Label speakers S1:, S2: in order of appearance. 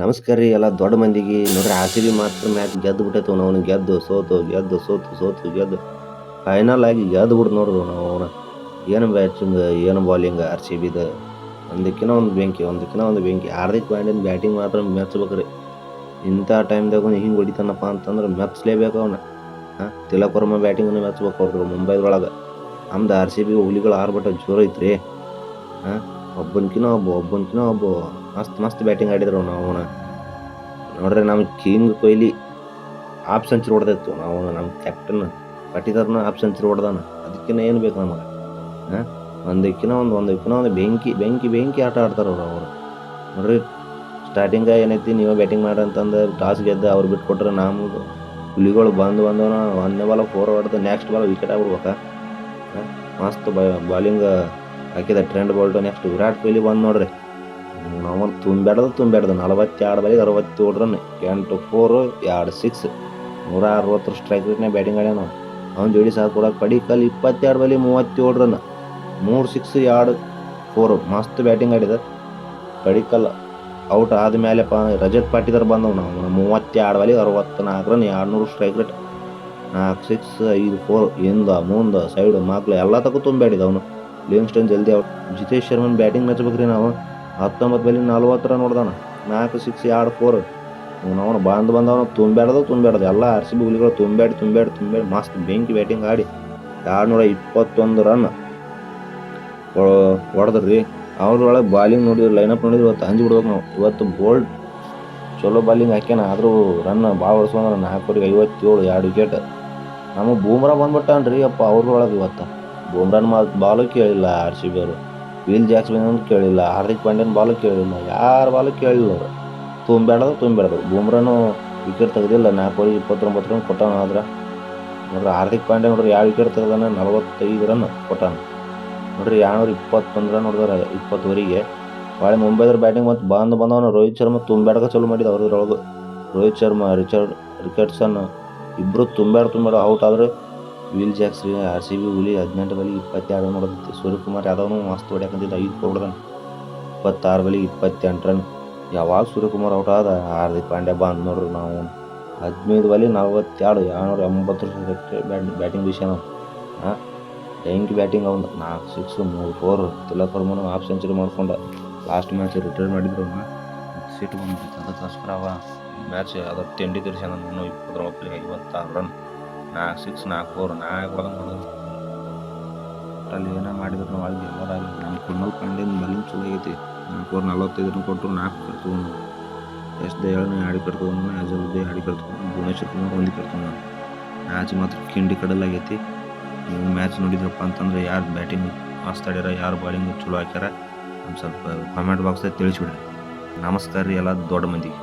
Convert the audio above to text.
S1: ನಮಸ್ಕಾರ ರೀ ಎಲ್ಲ ದೊಡ್ಡ ಮಂದಿಗೆ. ನೋಡ್ರಿ ಆರ್ ಸಿ ಬಿ ಮಾತ್ರ ಮ್ಯಾಚ್ ಗೆದ್ದು ಬಿಟ್ಟೈತೆ ನಾವು ಗೆದ್ದು, ಸೋತು ಗೆದ್ದು, ಸೋತು ಸೋತು, ಗೆದ್ದು. ಫೈನಲ್ ಆಗಿ ಗೆದ್ದು ಬಿಡು ನೋಡ್ದು ನಾವು ಅವನ. ಏನು ಬ್ಯಾಟಿಂಗ್ ಏನು ಬಾಲಿಂಗ್ ಆರ್ ಸಿ ಬಿದ ಒಂದಕ್ಕಿನ ಒಂದು ಬೆಂಕಿ, ಒಂದಕ್ಕಿನ ಒಂದು ಬೆಂಕಿ. ಹಾರ್ದಿಕ್ ಪಾಂಡ್ಯನ ಬ್ಯಾಟಿಂಗ್ ಮಾತ್ರ ಮೆಚ್ಚಬೇಕ್ರಿ ಇಂಥ ಟೈಮ್ದಾಗ ಹಿಂಗೆ ಹೊಡಿತಾನಪ್ಪ ಅಂತಂದ್ರೆ ಮೆಚ್ಚಲೇಬೇಕು ಅವನ. ಹಾಂ, ತಿಲಕ್ ಬ್ಯಾಟಿಂಗನ್ನು ಮೆಚ್ಚಬೇಕು ಅವ್ರು ಮುಂಬೈದೊಳಗೆ. ನಮ್ದು ಆರ್ ಸಿ ಬಿ ಹುಲಿಗಳು ಆರ್ಬಿಟ್ಟು ಜೋರು ಐತ್ರಿ. ಹಾಂ, ಒಬ್ಬನಕಿನ ಒಬ್ಬ ಒಬ್ಬನಕಿನ ಒಬ್ಬ. ಮಸ್ತ್ ಮಸ್ತ್ ಬ್ಯಾಟಿಂಗ್ ಆಡಿದ್ರು ನಾವು ನೋಡ್ರಿ ನಮ್ಮ ಕಿಂಗ್ ಕೊಹ್ಲಿ ಆಫ್ ಸೆಂಚುರಿ ಹೊಡೆದಿತ್ತು. ನಾವು ನಮ್ಮ ಕ್ಯಾಪ್ಟನ್ ಪಟ್ಟಿದಾರನ ಆಫ್ ಸೆಂಚುರಿ ಹೊಡೆದಾನ. ಅದಕ್ಕಿಂತ ಏನು ಬೇಕು ನಮಗೆ? ಹಾಂ? ಒಂದಕ್ಕಿನ ಒಂದು ಒಂದಕ್ಕಿನ ಒಂದು ಬೆಂಕಿ ಬೆಂಕಿ ಬೆಂಕಿ ಆಟ ಆಡ್ತಾರೆ ಅವರು ಅವರು. ನೋಡ್ರಿ ಸ್ಟಾರ್ಟಿಂಗ ಏನೈತಿ? ನೀವು ಬ್ಯಾಟಿಂಗ್ ಮಾಡ್ರಿ ಅಂತಂದು ಟಾಸ್ ಗೆದ್ದು ಅವ್ರು ಬಿಟ್ಕೊಟ್ರೆ ನಾವು ಹುಲಿಗಳು ಬಂದು ಬಂದವನ, ಒಂದನೇ ಬಾಲ ಫೋರ್ ಹೊಡೆದು ನೆಕ್ಸ್ಟ್ ಬಾಲ್ ವಿಕೆಟ್ ಆಗ್ಬಿಡ್ಬೇಕ? ಮಸ್ತ್ ಬಾಲಿಂಗ್ ಹಾಕಿದ Trent Boult next Virat Kohli ಬಂದು ನೋಡ್ರಿ. ನಾವು ತುಂಬ್ಯಾಡ್ದು ತುಂಬ್ಯಾಡ್ದು. ನಲವತ್ತೆರಡು ಬಾಲಿಗೆ ಅರವತ್ತೇಳು ರನ್ ಎಂಟು ಫೋರ್ ಎರಡು ಸಿಕ್ಸ್ ನೂರ ಅರವತ್ತರ ಸ್ಟ್ರೈಕ್ ರೇಟ್ನೇ ಬ್ಯಾಟಿಂಗ್ ಆಡ್ಯಾನ ಅವ್ನು. ಜೋಡಿ ಸಹ ಕೂಡ ಪಡಿಕಲ್ ಇಪ್ಪತ್ತೆರಡು ಬಲಿ ಮೂವತ್ತೇಳು ರನ್ ಮೂರು ಸಿಕ್ಸ್ ಎರಡು ಫೋರು ಮಸ್ತ್ ಬ್ಯಾಟಿಂಗ್ ಆಡಿದ ಪಡಿಕಲ್ ಔಟ್ ಆದಮೇಲೆ ಪ ರಜತ್ ಪಾಟಿದಾರ್ ಬಂದವು ನಾವು ಮೂವತ್ತೆರಡು ಬಲಿ ಅರವತ್ತು ನಾಲ್ಕು ರನ್ ಎರಡು ನೂರು ಸ್ಟ್ರೈಕ್ ರೇಟ್ ನಾಲ್ಕು ಸಿಕ್ಸ್ ಐದು ಫೋರ್ ಹಿಂದ, ಮುಂದ ಸೈಡ್ ಮಕ್ಳು ಎಲ್ಲ ತಗೋ ತುಂಬ್ಯಾಡಿದ ಅವನು. ಲಿವಿಂಗ್ಸ್ಟನ್ ಜಲ್ದಿ ಔಟ್ ಜಿತೇಶ್ ಶರ್ಮನ್ ಬ್ಯಾಟಿಂಗ್ ಮೆಚ್ಚಬೇಕ್ರಿ ನಾವು. ಹತ್ತೊಂಬತ್ತು ಬಲ್ಲಿ ನಲ್ವತ್ತು ನೋಡ್ದಾನ. ನಾಲ್ಕು ಸಿಕ್ಸ್ ಎರಡು ಫೋರ್ ಅವನು ಬಂದು ಬಂದವನು ತುಂಬ್ಯಾಡ್ದು ತುಂಬ್ಯಾಡ್ದು ಎಲ್ಲ ಆರ್ ಸಿ ಬಿ ಹುಲಿಗಳು ತುಂಬ್ಯಾಡಿ ತುಂಬ್ಯಾಡಿ ತುಂಬ್ಯಾಡಿ ಮಸ್ತ್ ಬೆಂಕಿ ಬ್ಯಾಟಿಂಗ್ ಆಡಿ ಎರಡು ನೂರ ಇಪ್ಪತ್ತೊಂದು ರನ್ ಹೊಡೆದ್ರಿ. ಅವ್ರೊಳಗೆ ಬಾಲಿಂಗ್ ನೋಡಿದ್ರೆ ಲೈನಪ್ ನೋಡಿದ್ರು, ಇವತ್ತು ಹಂಜಿ ಬಿಡ್ಬೇಕು ನಾವು. ಇವತ್ತು ಬೋಲ್ಡ್ ಚಲೋ ಬಾಲಿಂಗ್ ಹಾಕ್ಯಾನ, ಆದರೂ ರನ್ ಭಾಳ ಹೊಡ್ಸ್ಕೊಂಡ್ರೆ ನಾಲ್ಕೂವರೆಗೆ ಐವತ್ತೇಳು, ಎರಡು ವಿಕೆಟ್ ನಮಗೆ ಬೂಮ್ರಾ ಬಂದ್ಬಿಟ್ಟಾನ್ರಿ ಅಪ್ಪ ಅವ್ರೊಳಗೆ ಇವತ್ತು. ಬೂಮ್ರಾನ್ ಮಾತು ಬಾಲು ಕೇಳಿಲ್ಲ ಆರ್ ಸಿ ಬಿ ಅವರು ವಿಲ್ ಜಾಕ್ಸ್ಮನ್ ಕೇಳಿಲ್ಲ ಹಾರ್ದಿಕ್ ಪಾಂಡ್ಯನ ಬಾಲು ಕೇಳಿಲ್ಲ, ಯಾರ ಬಾಲು ಕೇಳಿಲ್ಲ ಅವರು? ತುಂಬ್ಯಾಡದು ತುಂಬ್ಯಾಡದು. ಬೂಮ್ರಾನು ವಿಕೆಟ್ ತೆಗೆದಿಲ್ಲ ನಾಲ್ಕುವರೆಗೆ ಇಪ್ಪತ್ತೊಂಬತ್ತು ರನ್ ಕೊಟ್ಟಾನ ಆದ್ರೆ. ನೋಡ್ರಿ ಹಾರ್ದಿಕ್ ಪಾಂಡ್ಯ ನೋಡ್ರಿ ಯಾವ ವಿಕೆಟ್ ತೆಗೆದಾನ? ನಲವತ್ತೈದು ರನ್ ಕೊಟ್ಟಾನ. ನೋಡ್ರಿ ಎರಡುನೂರ ಇಪ್ಪತ್ತೊಂದು ರನ್ ನೋಡಿದ್ರೆ, ಇಪ್ಪತ್ತುವರೆಗೆ. ಭಾಳ ಮುಂಬೈದ್ರ ಬ್ಯಾಟಿಂಗ್ ಮತ್ತು ಬಂದು ಬಂದವನು ರೋಹಿತ್ ಶರ್ಮಾ ತುಂಬ್ಯಾಡಕ ಚಲೋ ಮಾಡಿದ ಅವ್ರದ್ರೊಳಗೆ ರೋಹಿತ್ ಶರ್ಮಾ ರಿಚರ್ಡ್ ರಿಕೆಟ್ಸನ್ ಇಬ್ಬರು ತುಂಬ್ಯಾಡ ತುಂಬ್ಯಾಡ ಔಟ್ ಆದ್ರೆ. Will Jacks R C B ಹುಲಿ ಹದಿನೆಂಟು ಬಲಿ ಇಪ್ಪತ್ತೆರಡು ರನ್ ಹೊಡೆದಿತ್ತು ಸೂರ್ಯಕುಮಾರ್ ಯಾದವ್ನು ಮಸ್ತ್ ಹೊಡ್ಯಾಕಂತಿದ್ದ ಐದು ಹೊಡೆದನ್ ಇಪ್ಪತ್ತಾರು ಬಲಿ ಇಪ್ಪತ್ತೆಂಟು ರನ್. ಯಾವಾಗ ಸೂರ್ಯಕುಮಾರ್ ಔಟ್ ಆದ? ಹಾರ್ದಿಕ್ ಪಾಂಡ್ಯ ಬಂದು ನೋಡ್ರಿ ನಾವು. ಹದಿನೈದು ಬಲಿ ನಲ್ವತ್ತೆರಡು, ಏಳ್ನೂರ ಎಂಬತ್ತು ಬ್ಯಾಟ್ ಬ್ಯಾಟಿಂಗ್ ವಿಷಯ ಹಾಂ ಹೆಂಗೆ ಬ್ಯಾಟಿಂಗ್ ಅವ್ನು ನಾಲ್ಕು, ಸಿಕ್ಸ್, ಮೂರು, ಫೋರ್. ತಿಲಕ್ ವರ್ಮನು ಹಾಫ್ ಸೆಂಚುರಿ ಮಾಡ್ಕೊಂಡ. ಲಾಸ್ಟ್ ಮ್ಯಾಚ್ ರಿಟೈರ್ ಮಾಡಿದ್ರು ಸೀಟ್ ಬಂದ್ಬಿಟ್ಟು ಅದಕ್ಕೋಸ್ಕರ ಅವ. ಮ್ಯಾಚ್ ಅದಕ್ಕೆ ತಿಂಡಿ ತಿರ್ಸ್ಯಾನ. ನಾನು ಇಪ್ಪತ್ತೊಂಬತ್ತು ಐವತ್ತಾರು ರನ್. ನಾಲ್ಕು ಸಿಕ್ಸ್ ನಾಲ್ಕು ಫೋರ್ ನಾಲ್ಕು ಹೊಡೆದಂಗೆ ಹೊಡೆದ ಅಲ್ಲಿ ಏನೋ ಮಾಡಿದ್ರು ನಾವು ಅಲ್ಲಿ ಎಲ್ಲರಾಗಲಿ ನಮ್ಮ ಕುರ್ನಲ್ ಪಾಂಡ್ಯನ್ ಬಲಿಂಗ್ ಚಲೋ ನಾಲ್ಕು ಫೋರ್ ನಲ್ವತ್ತೈದನ್ನು ಕೊಟ್ಟರು ನಾಲ್ಕು ವಿಕೆಟ್ ತೊಗೊಂಡು ಎಷ್ಟು ಹೇಳಿ ಹಾಡಿ ವಿಕೆಟ್ ತೊಗೊಂಡು ಅಜರುದ್ದೇ ಹಾಡಿ ವಿಕೆಟ್ ತೊಗೊಂಡು ಭುವನೇಶ್ವರ್ ಕುಮಾರ್ ಒಂದು ವಿಕೆಟ್ ತೊಗೊಂಡು ಮ್ಯಾಚ್ ಮಾತ್ರ ಕಿಂಡಿ ಕಡಲಾಗೈತಿ ನೀವು ಮ್ಯಾಚ್ ನೋಡಿದ್ರಪ್ಪ ಅಂತಂದ್ರೆ ಯಾರು ಬ್ಯಾಟಿಂಗ್ ಮಸ್ತ್ ಆಡ್ಯಾರ, ಯಾರು ಬಾಲಿಂಗ್ ಚಲೋ ಹಾಕ್ಯಾರ ಒಂದು ಸ್ವಲ್ಪ ಕಾಮೆಂಟ್ ಬಾಕ್ಸ್ದಾಗ ತಿಳಿಸ್ಬಿಡ್ರಿ. ನಮಸ್ಕಾರ ರೀ ಎಲ್ಲ ದೊಡ್ಡ ಮಂದಿಗೆ.